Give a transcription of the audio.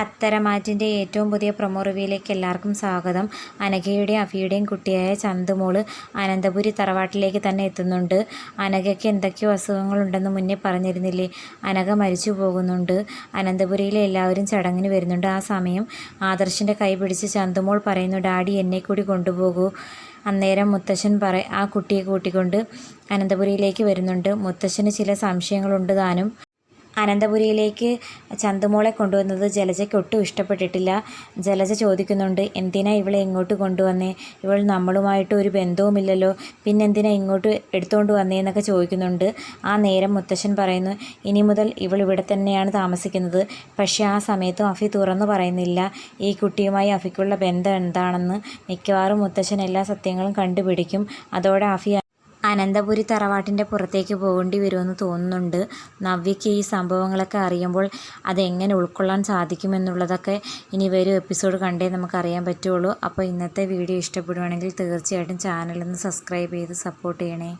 പത്തരമാറ്റിന്റെ ഏറ്റവും പുതിയ പ്രൊമോ റിവ്യൂയിലേക്ക് എല്ലാവർക്കും സ്വാഗതം. അനഘയുടെയും അഫിയുടെയും കുട്ടിയായ ചന്തുമോൾ അനന്തപുരി തറവാട്ടിലേക്ക് തന്നെ എത്തുന്നുണ്ട്. അനഘയ്ക്ക് എന്തൊക്കെയോ അസുഖങ്ങളുണ്ടെന്ന് മുന്നേ പറഞ്ഞിരുന്നില്ലേ? അനഘ മരിച്ചു പോകുന്നുണ്ട്. അനന്തപുരിയിലെ എല്ലാവരും ചടങ്ങിന് വരുന്നുണ്ട്. ആ സമയം ആദർശിന്റെ കൈ പിടിച്ച് ചന്തുമോൾ പറയുന്നു ഡാഡി എന്നെ കൂടി കൊണ്ടുപോകൂ. അന്നേരം മുത്തശ്ശൻ പറ ആ കുട്ടിയെ കൂട്ടിക്കൊണ്ട് അനന്തപുരിയിലേക്ക് വരുന്നുണ്ട്. മുത്തശ്ശന് ചില സംശയങ്ങളുണ്ട് താനും. അനന്തപുരിയിലേക്ക് ചന്തുമോളെ കൊണ്ടുവന്നത് ജലജയ്ക്ക് ഒട്ടും ഇഷ്ടപ്പെട്ടിട്ടില്ല. ജലജ ചോദിക്കുന്നുണ്ട് എന്തിനാ ഇവളെ ഇങ്ങോട്ട് കൊണ്ടുവന്നേ? ഇവൾ നമ്മളുമായിട്ട് ഒരു ബന്ധവുമില്ലല്ലോ. പിന്നെ എന്തിനാ ഇങ്ങോട്ട് എടുത്തുകൊണ്ട് വന്നേന്നൊക്കെ ചോദിക്കുന്നുണ്ട്. ആ നേരം മുത്തശ്ശൻ പറയുന്നു ഇനി മുതൽ ഇവൾ ഇവിടെ തന്നെയാണ് താമസിക്കുന്നത്. പക്ഷേ ആ സമയത്തും അഫി തുറന്നു പറയുന്നില്ല. ഈ കുട്ടിയുമായി അഫിക്കുള്ള ബന്ധം എന്താണെന്ന് മിക്കവാറും മുത്തശ്ശൻ എല്ലാ സത്യങ്ങളും കണ്ടുപിടിക്കും. അതോടെ അഫി അനന്തപുരി തറവാട്ടിന്റെ പുറത്തേക്ക് പോകേണ്ടി വരുമെന്ന് തോന്നുന്നുണ്ട്. നവ്യയ്ക്ക് ഈ സംഭവങ്ങളൊക്കെ അറിയുമ്പോൾ അതെങ്ങനെ ഉൾക്കൊള്ളാൻ സാധിക്കുമെന്നുള്ളതൊക്കെ ഇനി വരും എപ്പിസോഡ് കണ്ടേ നമുക്കറിയാൻ പറ്റുള്ളൂ. അപ്പോൾ ഇന്നത്തെ വീഡിയോ ഇഷ്ടപ്പെടുവാണെങ്കിൽ തീർച്ചയായിട്ടും ചാനലൊന്ന് സബ്സ്ക്രൈബ് ചെയ്ത് സപ്പോർട്ട് ചെയ്യണേ.